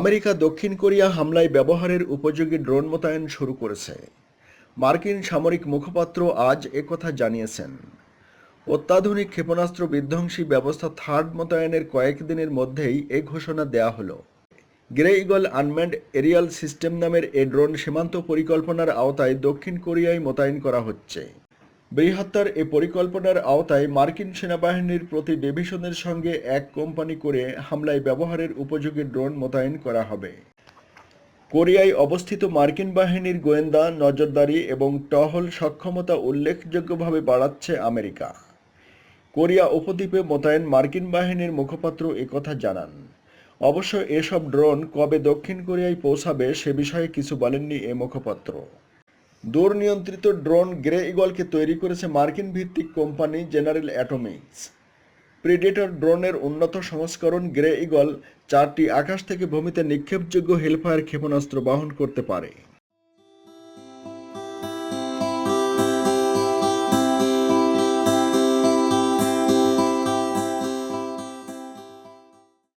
America দক্ষিণ Korea হামলায় ব্যবহারের উপযোগী ড্রোন মোতায়েন শুরু করেছে। মার্কিন সামরিক মুখপাত্র আজ একথা জানিয়েছেন। অত্যাধুনিক ক্ষেপণাস্ত্র বিধ্বংসী ব্যবস্থা থার্ড মোতায়েনের কয়েকদিনের মধ্যেই এ ঘোষণা দেয়া হলো। Gray Eagle unmanned aerial system নামের এ ড্রোন সীমান্ত পরিকল্পনার আওতায় দক্ষিণ কোরিয়ায় মোতায়েন করা হচ্ছে। বৃহত্তর এ পরিকল্পনার আওতায় মার্কিন সেনাবাহিনীর প্রতি ডিভিশনের সঙ্গে এক কোম্পানি করে হামলায় ব্যবহারের উপযোগী ড্রোন মোতায়েন করা হবে। কোরিয়ায় অবস্থিত মার্কিন বাহিনীর গোয়েন্দা, নজরদারি এবং টহল সক্ষমতা উল্লেখযোগ্যভাবে বাড়াচ্ছে আমেরিকা। কোরিয়া উপদ্বীপে মোতায়েন মার্কিন বাহিনীর মুখপাত্র একথা জানান। অবশ্য এসব ড্রোন কবে দক্ষিণ কোরিয়ায় পৌঁছাবে সে বিষয়ে কিছু বলেননি এ মুখপাত্র। দূর নিয়ন্ত্রিত ড্রোন গ্রে ইগলকে তৈরি করেছে মার্কিন ভিত্তিক কোম্পানি জেনারেল অ্যাটোমিক্স। প্রিডেটর ড্রোনের উন্নত সংস্করণ গ্রে ইগল চারটি আকাশ থেকে ভূমিতে নিক্ষেপযোগ্য হেলফায়ার ক্ষেপণাস্ত্র বহন করতে পারে।